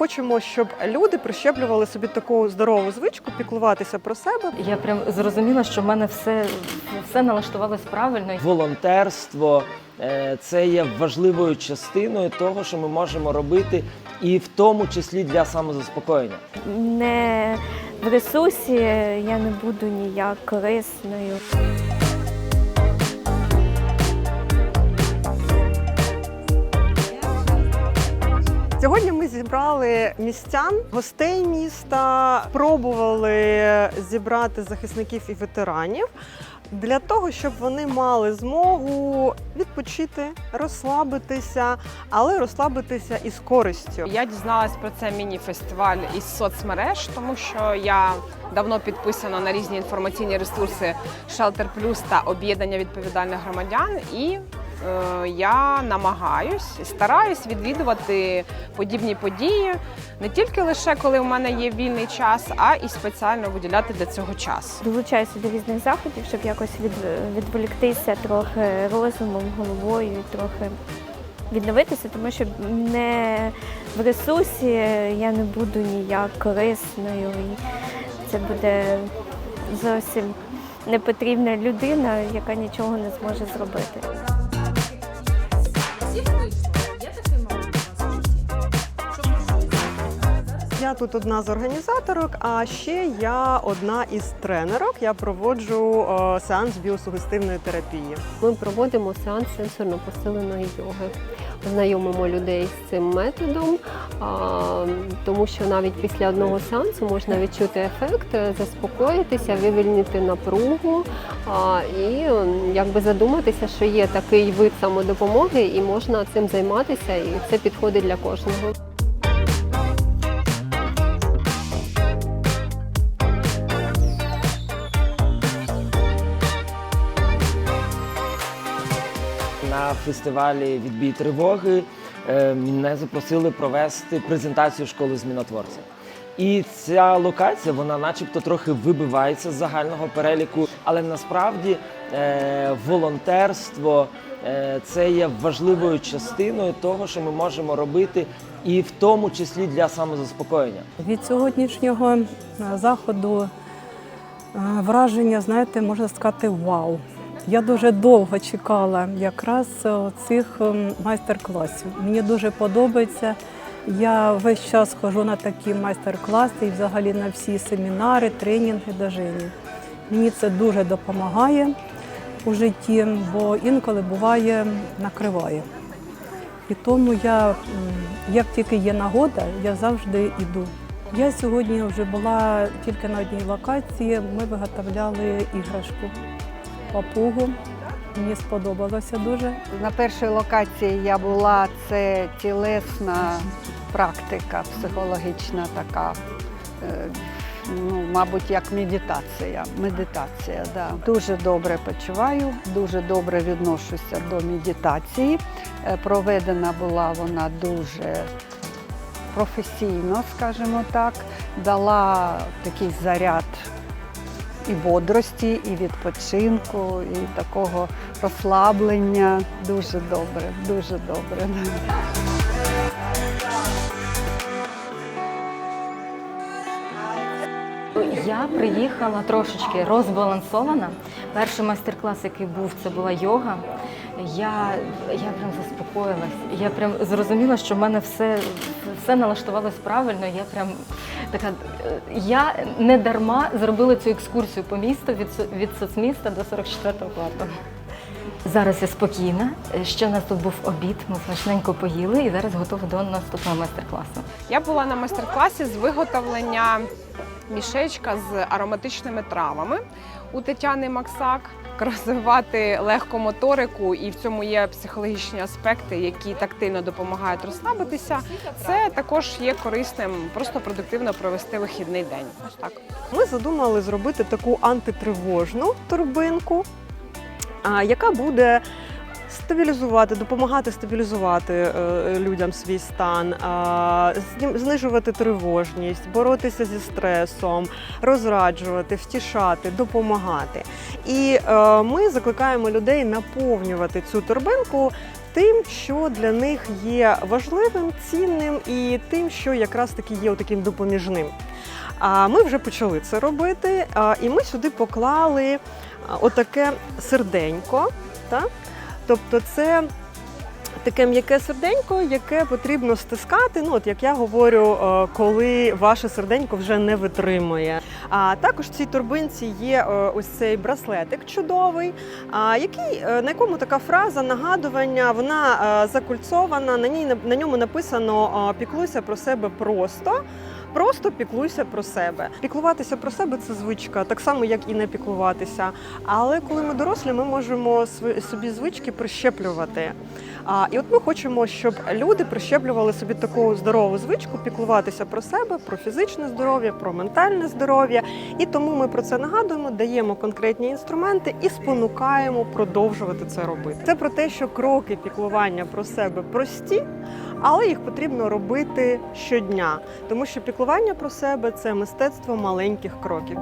хочемо, щоб люди прищеплювали собі таку здорову звичку, піклуватися про себе. Я прям зрозуміла, що в мене все, все налаштувалось правильно. Волонтерство е, це є важливою частиною того, що ми можемо робити, і в тому числі для самозаспокоєння. не в ресурсі я не буду ніяк корисною. Сьогодні ми зібрали містян, гостей міста, пробували зібрати захисників і ветеранів для того, щоб вони мали змогу відпочити, розслабитися, але розслабитися із користю. Я дізналась про це міні-фестиваль із соцмереж, тому що я давно підписана на різні інформаційні ресурси Shelter Plus та об'єднання відповідальних громадян. І я намагаюсь, стараюсь відвідувати подібні події не тільки лише коли в мене є вільний час, а і спеціально виділяти для цього час. Долучаюся до різних заходів, щоб якось від, відволіктися трохи розумом, головою, трохи відновитися, тому що не в ресурсі я не буду ніяк корисною. І це буде зовсім непотрібна людина, яка нічого не зможе зробити всі Я тут одна з організаторок, а ще я одна із тренерок. Я проводжу е, сеанс біосугестивної терапії. Ми проводимо сеанс сенсорно-посиленої йоги. Знайомимо людей з цим методом, тому що навіть після одного сеансу можна відчути ефект, е, заспокоїтися, вивільнити напругу і якби задуматися, що є такий вид самодопомоги, і можна цим займатися, і це підходить для кожного. На фестивалі Відбій тривоги е, мене запросили провести презентацію школи змінотворця. І ця локація, вона начебто трохи вибивається з загального переліку, але насправді е, волонтерство е, це є важливою частиною того, що ми можемо робити, і в тому числі для самозаспокоєння. Від сьогоднішнього е, заходу враження, знаєте, можна сказати, вау. Я дуже довго чекала якраз е, цих ем, майстер-класів. Мені дуже подобається. Я весь час ходжу на такі майстер-класи і взагалі на всі семінари, тренінги до Жені. Мені це дуже допомагає у житті, бо інколи буває накриває. І тому я, як тільки є нагода, я завжди йду. Я сьогодні вже була тільки на одній локації. Ми виготовляли іграшку папугу. Мені сподобалося дуже. На першій локації я була це тілесна практика, психологічна така, е, ну, мабуть, як медитація. Медитація, да. Дуже добре почуваю, дуже добре відношуся до медитації. Е, Проведена була вона дуже професійно, скажімо так, дала такий заряд і бодрості, і відпочинку, і такого розслаблення. Дуже добре, дуже добре. Я приїхала трошечки розбалансована. Перший майстер-клас, який був, це була йога. Я, я прям заспокоїлась. Я прям зрозуміла, що в мене все, все налаштувалось правильно. Я прям така. Я не дарма зробила цю екскурсію по місту від, від соцміста до 44-го класу. Зараз я спокійна. Ще у нас тут був обід, ми смачненько поїли і зараз готова до наступного майстер-класу. Я була на майстер-класі з виготовлення мішечка з ароматичними травами у Тетяни Максак. Розвивати легку моторику, і в цьому є психологічні аспекти, які тактильно допомагають розслабитися. Це також є корисним, просто продуктивно провести вихідний день. Так. Ми задумали зробити таку антитривожну торбинку, яка буде стабілізувати, допомагати стабілізувати е, людям свій стан, знижувати тривожність, боротися зі стресом, розраджувати, втішати, допомагати. І е, ми закликаємо людей наповнювати цю торбинку тим, що для них є важливим, цінним і тим, що якраз таки є таким допоміжним. А ми вже почали це робити, і ми сюди поклали отаке серденько. Та? Тобто це таке м'яке серденько, яке потрібно стискати. Ну, от як я говорю, е, коли ваше серденько вже не витримує. А також в цій торбинці є е, ось цей браслетик чудовий, який, е, на якому така фраза нагадування, вона закульцована. На ній на ньому написано піклуйся про себе просто. Просто піклуйся про себе. Піклуватися про себе це звичка, так само як і не піклуватися. Але коли ми дорослі, ми можемо собі звички прищеплювати. А, і от ми хочемо, щоб люди прищеплювали собі таку здорову звичку, піклуватися про себе, про фізичне здоров'я, про ментальне здоров'я. І тому ми про це нагадуємо, даємо конкретні інструменти і спонукаємо продовжувати це робити. Це про те, що кроки піклування про себе прості, але їх потрібно робити щодня, тому що піклування про себе це мистецтво маленьких кроків.